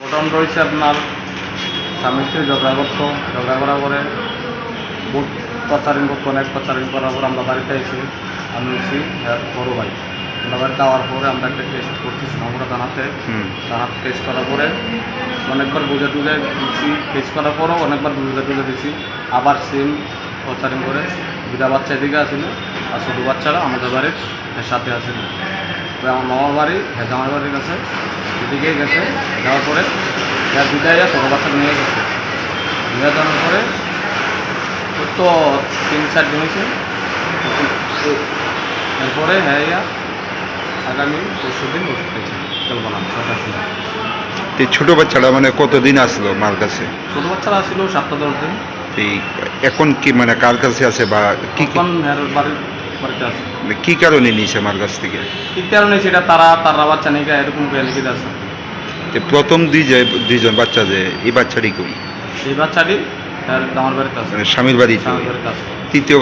ঘটনা রয়েছে আপনার স্বামী স্ত্রী ঝগড়া করতো ঝগড়া করার পরে বহুত প্রচারিং করতো অনেক প্রচারিং করার পর আমরা বাড়িতে এসে আমি এর বড়ো ভাই। আমরা বাড়িতে আওয়ার পরে আমরা একটা টেস্ট করছি সোনামুড়া থানাতে। হুম। থানার টেস্ট করার পরে অনেকবার বুঝে টুঝে দিচ্ছি টেস্ট করার পরও অনেকবার বুঝে টুঝে দিচ্ছি আবার সেম প্রচারিং করে দুটা বাচ্চা এদিকে আসিল আর ছোটো বাচ্চারা আমাদের বাড়ির সাথে আসিল। আমার মামার বাড়ি হ্যাঁ জামাই বাড়ির কাছে। এদিকে গেছে যাওয়ার পরে হ্যাঁ দুটাই ছোটো বাচ্চা নিয়ে গেছে। নিয়ে যাওয়ার পরে ওর তো তিন চার দিন হয়েছে। এরপরে হ্যাঁ ইয়া আগামী পরশু দিন বসতে পেয়েছি চলবো না ছটার সময় এই ছোট বাচ্চাটা মানে কতদিন আসলো মার কাছে? ছোটো বাচ্চারা আসছিল সাতটা দশ দিন। এই এখন কি মানে কার কাছে আছে বা কি কি- বাড়ির আছে মানে কি কারণে নিয়েছে মার কাছ থেকে? কী কারণে সেটা তারা তারা বাচ্চা গিয়ে এরকম করে তো প্রথম দুই যে দুইজন বাচ্চা যে এই বাচ্চাটি কই? এই বাচ্চাটি তার আমার বাড়িতে আছে। মানে স্বামীর বাড়িতে? আমার বাড়িতে আছে। তৃতীয়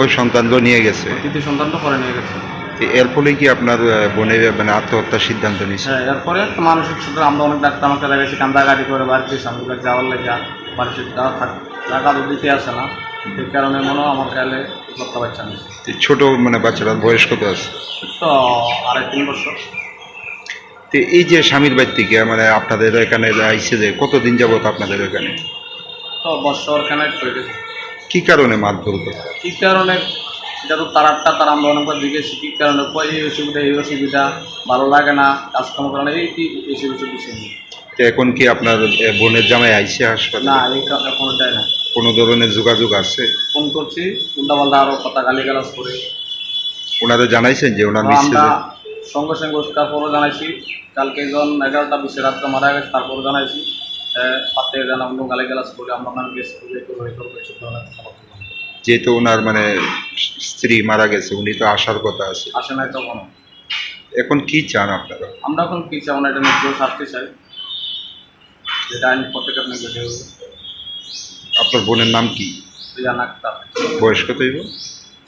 নিয়ে গেছে। তৃতীয় সন্তানটা পরে নিয়ে গেছে। তো এর ফলে কি আপনার বোনের মানে আত্মহত্যার সিদ্ধান্ত নিয়েছে? হ্যাঁ এরপরে মানসিক সূত্রে আমরা অনেক ডাক্তার আমাকে লাগাইছি কান্দাকাটি করে বাড়িতে স্বামীর বাড়ি যাওয়ার লেগে বাড়িতে টাকা তো দিতে আসে না। এই কারণে মনে হয় আমার কালে বাচ্চা বাচ্চা নেই। ছোট মানে বাচ্চাটার বয়স কত আছে? তো আড়াই তিন বছর। তো এই যে স্বামীর বাড়ি থেকে মানে আপনাদের এখানে আইসে যে কতদিন যাবত আপনাদের এখানে? তো বছর খানেক হয়ে গেছে। কি কারণে মারধর করে? কী কারণে? এটা তো তারারটা তারা আমরা অনেকবার জিজ্ঞেস কী কারণে? কই এই অসুবিধা এই অসুবিধা? ভালো লাগে না কাজকর্ম করে না এই কি এসব বিষয় নিয়ে তো এখন কি আপনার বোনের জামাই আইসে হাসপাতালে? না এই কারণে কোনো দেয় না। কোনো ধরনের যোগাযোগ আছে? ফোন করছি উল্টাপাল্টা আরও কথা গালি গালাজ করে। ওনারা জানাইছেন যে ওনার আমরা সঙ্গে সঙ্গে তারপরও জানাইছি। কালকে একজন এগারোটা বিশে রাত্রে মারা গেছে তারপরও জানাইছি। পাতে জানা অন্য গালি গালাজ করে আমরা নাম গেস এই করব এসব ধরনের কথাবার্তা যেহেতু ওনার মানে স্ত্রী মারা গেছে উনি তো আসার কথা আছে। আসে নাই তখনও। এখন কি চান আপনারা? আমরা এখন কি চাই? না এটা নিজেও শাস্তি চাই। যেটা আইন প্রত্যেকের নিজে দেবে আপনার বোনের নাম কি? রিয়ান আক্তার। বয়স কত হইব?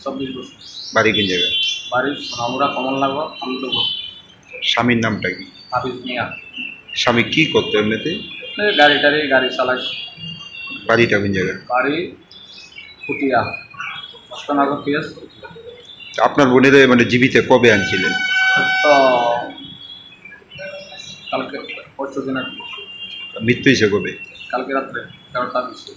চব্বিশ বছর। বাড়ি কোন জায়গায়? সোনামুড়া স্বামীর নামটা কি? হাফিজ মিয়া। স্বামী কি করতো এমনিতে? গাড়ি টাড়ি গাড়ি চালাই বাড়িটা কোন জায়গায়? বাড়ি ফুটিয়া। অষ্টনগর পিএস। আপনার বোনের মানে জীবিত কবে আনছিলেন? তো কালকে পরশু দিন মৃত্যু হয়েছে কবে? কালকে রাত্রে এগারোটা বিশে।